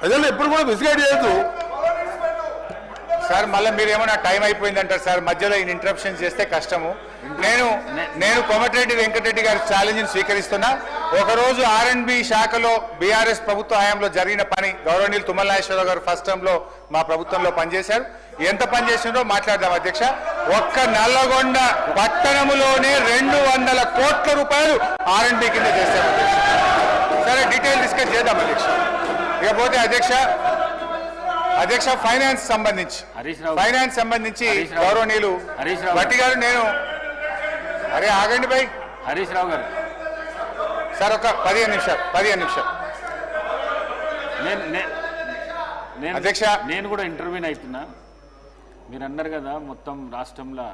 ప్రజలు ఎప్పుడు కూడా మిస్గైడ్ చేయొద్దు. సార్ మళ్ళీ మీరు ఏమైనా టైం అయిపోయిందంటారు సార్? మధ్యలో ఈయన ఇంటరప్షన్ చేస్తే కష్టము. నేను నేను కోమటిరెడ్డి వెంకటరెడ్డి గారి ఛాలెంజ్ని స్వీకరిస్తున్నా. ఒకరోజు ఆర్ఎండ్బి శాఖలో బీఆర్ఎస్ ప్రభుత్వ హయాంలో జరిగిన పని గౌరవనీయులు తుమ్మల నాగేశ్వరరావు గారు ఫస్ట్ టర్మ్ మా ప్రభుత్వంలో పనిచేశారు. ఎంత పనిచేసిందో మాట్లాడదాం అధ్యక్ష. ఒక్క నల్లగొండ పట్టణములోనే రెండు వందల కోట్ల రూపాయలు ఆర్ఎన్బి కింద చేశారు అధ్యక్ష. సరే డీటెయిల్ డిస్కస్ చేద్దాం అధ్యక్ష. ఇకపోతే అధ్యక్ష అధ్యక్ష ఫైనాన్స్ సంబంధించి హరీష్ రావు. ఫైనాన్స్ సంబంధించి. గౌరవనీయులు హరీష్ రావు. భట్టి గారు నేను అరే ఆగండి బై హరీష్ రావు గారు సార్ ఒక పదిహేను నిమిషాలు పదిహేను నిమిషాలు నేను అధ్యక్ష. నేను కూడా ఇంటర్వ్యూని అవుతున్నా మీరు అన్నారు కదా మొత్తం రాష్ట్రంలో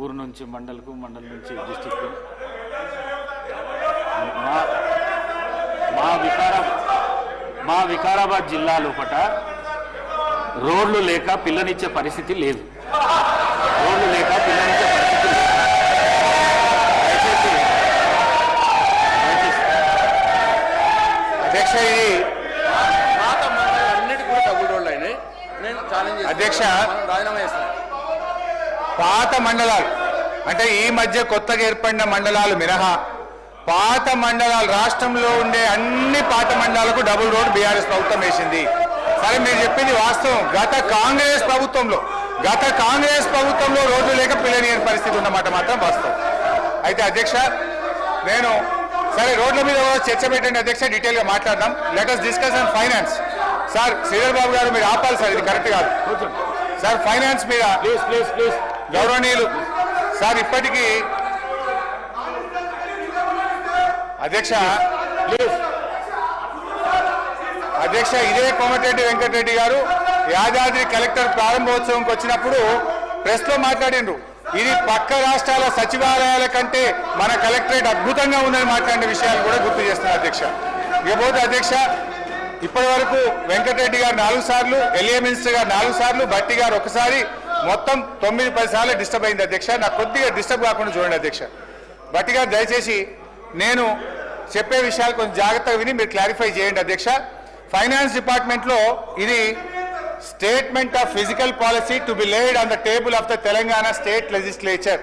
ఊరు నుంచి మండలకు మండలం నుంచి డిస్టిక్ మా మా వికారా మా వికారాబాద్ జిల్లా లోపట రోడ్లు లేక పిల్లనిచ్చే పరిస్థితి లేదు రోడ్లు లేక పిల్లనిచ్చే పరిస్థితి లేదు అధ్యక్ష కూడా డబుల్ రోడ్లు అయినాయి నేను ఛాలెంజ్. అధ్యక్ష. రాజీనామా పాత మండలాలు అంటే ఈ మధ్య కొత్తగా ఏర్పడిన మండలాలు మినహా పాత మండలాలు రాష్ట్రంలో ఉండే అన్ని పాత మండలాలకు డబుల్ రోడ్ బీఆర్ఎస్ ప్రభుత్వం వేసింది. సరే మీరు చెప్పింది వాస్తవం. గత కాంగ్రెస్ ప్రభుత్వంలో గత కాంగ్రెస్ ప్రభుత్వంలో రోడ్లు లేక పిల్లనియని పరిస్థితి ఉన్నమాట మాత్రం వాస్తవం. అయితే అధ్యక్ష నేను సరే రోడ్ల మీద చర్చ పెట్టండి అధ్యక్ష డీటెయిల్గా మాట్లాడదాం let us discuss on finance sir Sridhar Babu గారు మీరు ఆపాలి సార్ ఇది కరెక్ట్ కాదు. సార్ ఫైనాన్స్ మీద ప్లీజ్ ప్లీజ్ ప్లీజ్ గౌరవనీయులు సార్ ఇప్పటికీ అధ్యక్ష అధ్యక్ష ఇదే కోమటిరెడ్డి వెంకటరెడ్డి గారు యాదాద్రి కలెక్టర్ ప్రారంభోత్సవంకి వచ్చినప్పుడు ప్రెస్లో మాట్లాడిండ్రు. ఇది పక్క రాష్ట్రాల సచివాలయాల కంటే మన కలెక్టరేట్ అద్భుతంగా ఉందని మాట్లాడిన విషయాలు కూడా గుర్తు చేస్తున్నారు అధ్యక్ష. ఇకపోతే అధ్యక్ష ఇప్పటి వరకు వెంకటరెడ్డి గారు నాలుగు సార్లు ఎల్ఏ మినిస్టర్ గారు నాలుగు సార్లు భట్టి గారు ఒకసారి మొత్తం తొమ్మిది పది సార్లు డిస్టర్బ్ అయింది అధ్యక్ష. నాకు కొద్దిగా డిస్టర్బ్ కాకుండా చూడండి అధ్యక్ష. భట్టి గారు దయచేసి నేను చెప్పే విషయాలు కొంచెం జాగ్రత్తగా విని మీరు క్లారిఫై చేయండి అధ్యక్ష. ఫైనాన్స్ డిపార్ట్మెంట్లో ఇది statement of fiscal policy to be laid on the table of the Telangana state legislature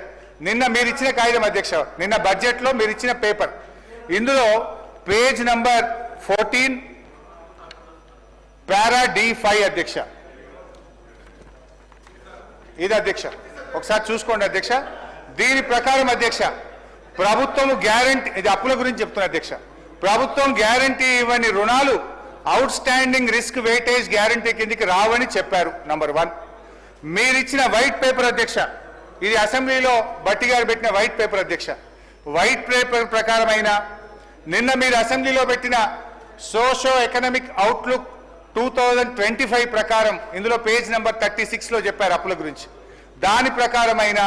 నిన్న మీరు ఇచ్చిన కాగితం అధ్యక్ష నిన్న బడ్జెట్లో మీరు ఇచ్చిన పేపర్ ఇందులో page number fourteen para D five అధ్యక్ష. ఇది అధ్యక్ష. ఒకసారి చూసుకోండి అధ్యక్ష. దీని ప్రకారం అధ్యక్ష ప్రభుత్వం గ్యారంటీ ఇది అప్పుల గురించి చెప్తున్నా అధ్యక్ష. ప్రభుత్వం గ్యారంటీ ఇవ్వని రుణాలు outstanding risk weightage guarantee కిందికి రావని చెప్పారు నంబర్ వన్ మీరిచ్చిన వైట్ పేపర్ అధ్యక్ష. ఇది అసెంబ్లీలో బట్టి గారు పెట్టిన వైట్ పేపర్ అధ్యక్ష. వైట్ పేపర్ ప్రకారమైన నిన్న మీరు అసెంబ్లీలో పెట్టిన socio economic outlook two thousand twenty five ప్రకారం ఇందులో పేజ్ నెంబర్ థర్టీ సిక్స్లో చెప్పారు అప్పుల గురించి. దాని ప్రకారమైన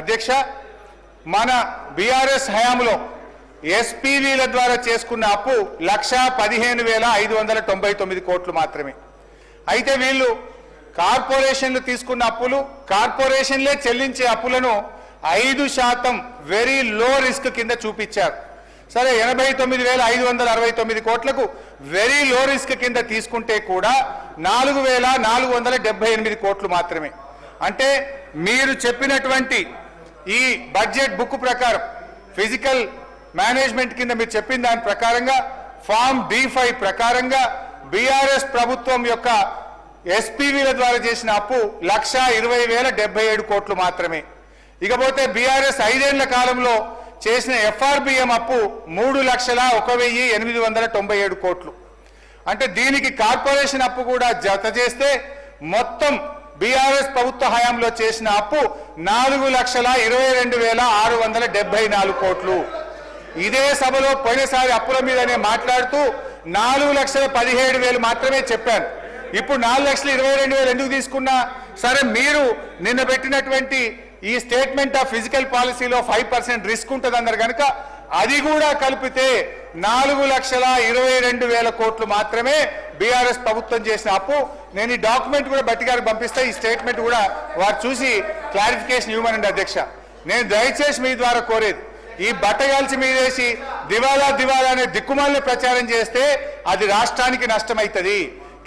అధ్యక్ష మన బీఆర్ఎస్ హయాంలో ఎస్పీవీల ద్వారా చేసుకున్న అప్పు లక్షా పదిహేను వేల ఐదు వందల తొంభై తొమ్మిది కోట్లు మాత్రమే. అయితే వీళ్ళు కార్పొరేషన్లు తీసుకున్న అప్పులు కార్పొరేషన్లే చెల్లించే అప్పులను ఐదు శాతం వెరీ లో రిస్క్ కింద చూపించారు. సరే ఎనభై తొమ్మిది వేల ఐదు వందల అరవై తొమ్మిది కోట్లకు వెరీ లో రిస్క్ కింద తీసుకుంటే కూడా నాలుగు వేల నాలుగు వందల డెబ్బై ఎనిమిది కోట్లు మాత్రమే. అంటే మీరు చెప్పినటువంటి ఈ బడ్జెట్ బుక్ ప్రకారం ఫిజికల్ మేనేజ్మెంట్ కింద మీరు చెప్పిన దాని ప్రకారంగా ఫామ్ డి ఫైవ్ ప్రకారంగా బీఆర్ఎస్ ప్రభుత్వం యొక్క ఎస్పీవీల ద్వారా చేసిన అప్పు లక్ష ఇరవై వేల డెబ్బై ఏడు కోట్లు మాత్రమే. ఇకపోతే బీఆర్ఎస్ ఐదేళ్ళ కాలంలో చేసిన ఎఫ్ఆర్బిఎం అప్పు మూడు లక్షల ఒక వెయ్యి ఎనిమిది వందల తొంభై ఏడు కోట్లు. అంటే దీనికి కార్పొరేషన్ అప్పు కూడా జత చేస్తే మొత్తం బీఆర్ఎస్ ప్రభుత్వ హయాంలో చేసిన అప్పు నాలుగు లక్షల ఇరవై రెండు వేల ఆరు వందల డెబ్బై నాలుగు కోట్లు. ఇదే సభలో పోయినసారి అప్పుల మీదనే మాట్లాడుతూ నాలుగు లక్షల పదిహేడు వేలు మాత్రమే చెప్పాను. ఇప్పుడు నాలుగు లక్షల ఇరవై రెండు వేలు ఎందుకు తీసుకున్నా? సరే మీరు నిన్న పెట్టినటువంటి ఈ స్టేట్మెంట్ ఆఫ్ ఫిజికల్ పాలసీలో ఫైవ్ పర్సెంట్ రిస్క్ ఉంటుంది అన్నారు కనుక అది కూడా కలిపితే నాలుగు లక్షల ఇరవై రెండు వేల కోట్లు మాత్రమే బీఆర్ఎస్ ప్రభుత్వం చేసిన అప్పు. నేను ఈ డాక్యుమెంట్ కూడా బట్టి గారికి పంపిస్తే ఈ స్టేట్మెంట్ కూడా వారు చూసి క్లారిఫికేషన్ ఇవ్వమనండి అధ్యక్ష. నేను దయచేసి మీ ద్వారా కోరేది ఈ బట్టగాల్చి మీదేసి దివాలా దివాలా అనే దిక్కుమాలని ప్రచారం చేస్తే అది రాష్ట్రానికి నష్టమవుతుంది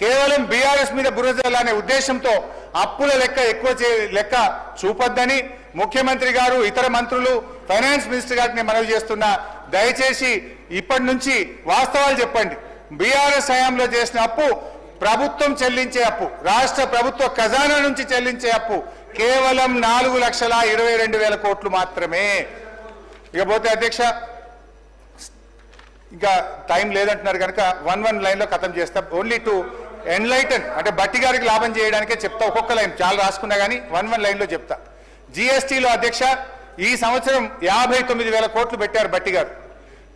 కేవలం బీఆర్ఎస్ మీద బురదలనే ఉద్దేశంతో అప్పుల లెక్క ఎక్కువ చే లెక్క చూపొద్దని ముఖ్యమంత్రి గారు ఇతర మంత్రులు ఫైనాన్స్ మినిస్టర్ గారికి నేను మనవి చేస్తున్నా దయచేసి ఇప్పటి నుంచి వాస్తవాలు చెప్పండి. బీఆర్ఎస్ హయాంలో చేసిన అప్పు ప్రభుత్వం చెల్లించే అప్పు రాష్ట్ర ప్రభుత్వ ఖజానా నుంచి చెల్లించే అప్పు కేవలం నాలుగు లక్షల ఇరవై రెండు వేల కోట్లు మాత్రమే. ఇకపోతే అధ్యక్ష ఇంకా టైం లేదంటున్నారు కనుక వన్ వన్ లైన్లో ఖతం చేస్తా. ఓన్లీ టు ఎన్లైటన్ అంటే బట్టి గారికి లాభం చేయడానికే చెప్తా. ఒక్కొక్క లైన్ చాలా రాసుకున్నా కానీ వన్ వన్ లైన్లో చెప్తా. జిఎస్టీలో అధ్యక్ష ఈ సంవత్సరం యాభై తొమ్మిది వేల కోట్లు పెట్టారు బట్టి గారు.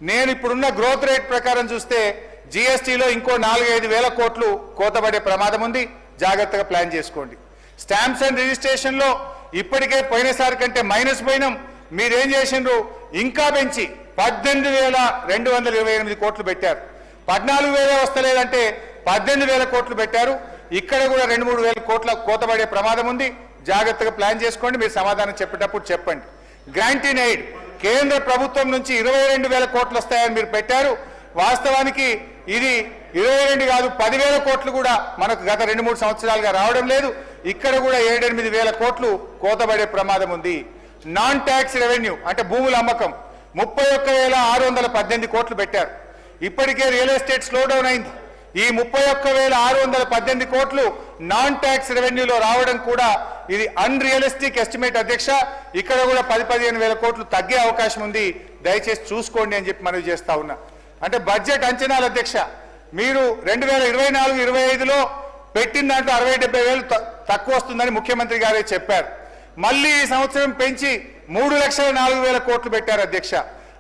నేను ఇప్పుడున్న గ్రోత్ రేట్ ప్రకారం చూస్తే జిఎస్టీలో ఇంకో నాలుగైదు వేల కోట్లు కోతబడే ప్రమాదం ఉంది. జాగ్రత్తగా ప్లాన్ చేసుకోండి. స్టాంప్స్ అండ్ రిజిస్ట్రేషన్లో ఇప్పటికే పోయినసారి కంటే మైనస్ పోయినాం. మీరేం చేసిండ్రు? ఇంకా పెంచి పద్దెనిమిది వేల రెండు వందల ఇరవై ఎనిమిది కోట్లు పెట్టారు. పద్నాలుగు వేలే వస్తలేదంటే పద్దెనిమిది వేల కోట్లు పెట్టారు. ఇక్కడ కూడా రెండు మూడు వేల కోట్ల కోతబడే ప్రమాదం ఉంది. జాగ్రత్తగా ప్లాన్ చేసుకోండి మీరు సమాధానం చెప్పేటప్పుడు చెప్పండి. గ్రాంటీ ఎయిడ్ కేంద్ర ప్రభుత్వం నుంచి ఇరవై రెండు వేల కోట్లు వస్తాయని మీరు పెట్టారు. వాస్తవానికి ఇది ఇరవై రెండు కాదు పదివేల కోట్లు కూడా మనకు గత రెండు మూడు సంవత్సరాలుగా రావడం లేదు. ఇక్కడ కూడా ఏడెనిమిది వేల కోట్లు కోతబడే ప్రమాదం ఉంది. నాన్ ట్యాక్స్ రెవెన్యూ అంటే భూముల అమ్మకం ముప్పై ఒక్క వేల ఆరు వందల పద్దెనిమిది కోట్లు పెట్టారు. ఇప్పటికే రియల్ ఎస్టేట్ స్లో డౌన్ అయింది. ఈ ముప్పై ఒక్క వేల ఆరు వందల పద్దెనిమిది కోట్లు నాన్ ట్యాక్స్ రెవెన్యూలో రావడం కూడా ఇది అన్రియలిస్టిక్ ఎస్టిమేట్ అధ్యక్ష. ఇక్కడ కూడా పది పదిహేను వేల కోట్లు తగ్గే అవకాశం ఉంది. దయచేసి చూసుకోండి అని చెప్పి మనవి చేస్తా ఉన్నా. అంటే బడ్జెట్ అంచనాలు అధ్యక్ష. మీరు రెండు వేల ఇరవై నాలుగు ఇరవై ఐదులో పెట్టిన దాంట్లో అరవై డెబ్బై వేలు త- తక్కువ వస్తుందని ముఖ్యమంత్రి గారే చెప్పారు. మళ్ళీ ఈ సంవత్సరం పెంచి మూడు లక్షల నాలుగు వేల కోట్లు పెట్టారు అధ్యక్ష.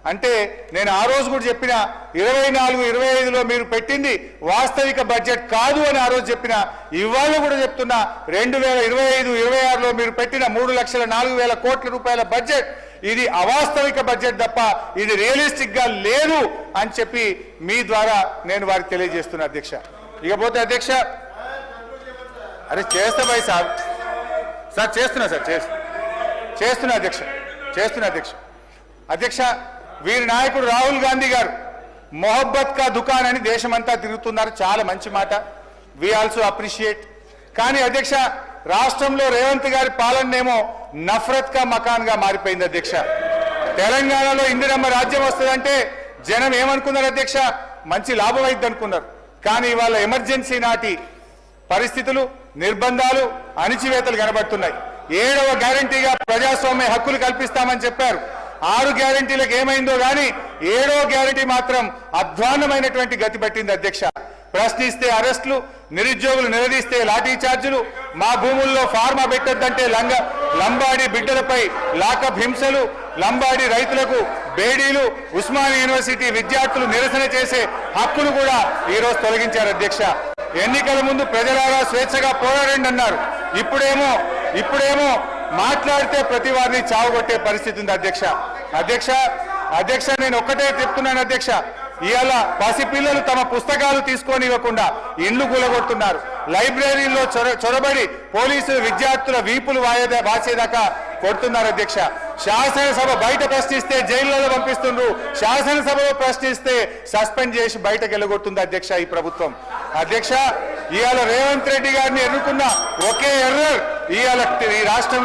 అంటే నేను ఆ రోజు కూడా చెప్పిన ఇరవై నాలుగు ఇరవై ఐదులో మీరు పెట్టింది వాస్తవిక బడ్జెట్ కాదు అని ఆ రోజు చెప్పిన ఇవాళ కూడా చెప్తున్నా రెండు వేల ఇరవై ఐదు ఇరవై ఆరులో మీరు పెట్టిన మూడు లక్షల నాలుగు వేల కోట్ల రూపాయల బడ్జెట్ ఇది అవాస్తవిక బడ్జెట్ తప్ప ఇది రియలిస్టిక్గా లేదు అని చెప్పి మీ ద్వారా నేను వారికి తెలియజేస్తున్నా అధ్యక్ష. ఇకపోతే అధ్యక్ష అరే చేస్తా భాయ్ సార్. సార్ చేస్తున్నా సార్ చేస్తున్నా చేస్తున్నా అధ్యక్ష చేస్తున్నా అధ్యక్ష. అధ్యక్ష వీరి నాయకుడు రాహుల్ గాంధీ గారు మొహబ్బత్ కా దుకాన్ అని దేశమంతా తిరుగుతున్నారు. చాలా మంచి మాట. వి ఆల్సో అప్రిషియేట్ కానీ అధ్యక్ష రాష్ట్రంలో రేవంత్ గారి పాలనేమో నఫరత్ కా మకాన్గా మారిపోయింది అధ్యక్ష. తెలంగాణలో ఇందిరమ్మ రాజ్యం వస్తుందంటే జనం ఏమనుకున్నారు అధ్యక్ష? మంచి లాభం అయింది అనుకున్నారు కానీ ఇవాళ ఎమర్జెన్సీ నాటి పరిస్థితులు నిర్బంధాలు అణిచివేతలు కనబడుతున్నాయి. ఏడవ గ్యారంటీగా ప్రజాస్వామ్య హక్కులు కల్పిస్తామని చెప్పారు. ఆరు గ్యారంటీలకు ఏమైందో కానీ ఏడో గ్యారంటీ మాత్రం అధ్వాన్నమైనటువంటి గతి పట్టింది అధ్యక్ష. ప్రశ్నిస్తే అరెస్టులు నిరుద్యోగులు నిలదీస్తే లాఠీ ఛార్జీలు మా భూముల్లో ఫార్మా పెట్టద్దంటే లంగ లంబాడి బిడ్డలపై లాకప్ హింసలు లంబాడి రైతులకు బేడీలు ఉస్మానియా యూనివర్సిటీ విద్యార్థులు నిరసన చేసే హక్కును కూడా ఈరోజు తొలగించారు అధ్యక్ష. ఎన్నికల ముందు ప్రజలారా స్వేచ్ఛగా పోరాడండి అన్నారు. ఇప్పుడేమో ఇప్పుడేమో మాట్లాడితే ప్రతి వారిని చావుగొట్టే పరిస్థితి ఉంది అధ్యక్ష. అధ్యక్ష అధ్యక్ష నేను ఒక్కటే చెప్తున్నాను అధ్యక్ష. ఇవాళ పసిపిల్లలు తమ పుస్తకాలు తీసుకొని ఇవ్వకుండా ఇండ్లు కూలగొడుతున్నారు. లైబ్రరీలో చొర చొరబడి పోలీసులు విద్యార్థుల వీపులు వాయేదా వాసేదాకా కొడుతున్నారు అధ్యక్ష. శాసనసభ బయట ప్రశ్నిస్తే జైళ్ళలో పంపిస్తుండ్రు. శాసనసభలో ప్రశ్నిస్తే సస్పెండ్ చేసి బయటకు వెళ్ళగొడుతుంది అధ్యక్ష ఈ ప్రభుత్వం. అధ్యక్ష ఇవాళ రేవంత్ రెడ్డి గారిని ఎన్నుకున్న ఒకే ఎర్రర్ ఇవాళ ఈ రాష్ట్రం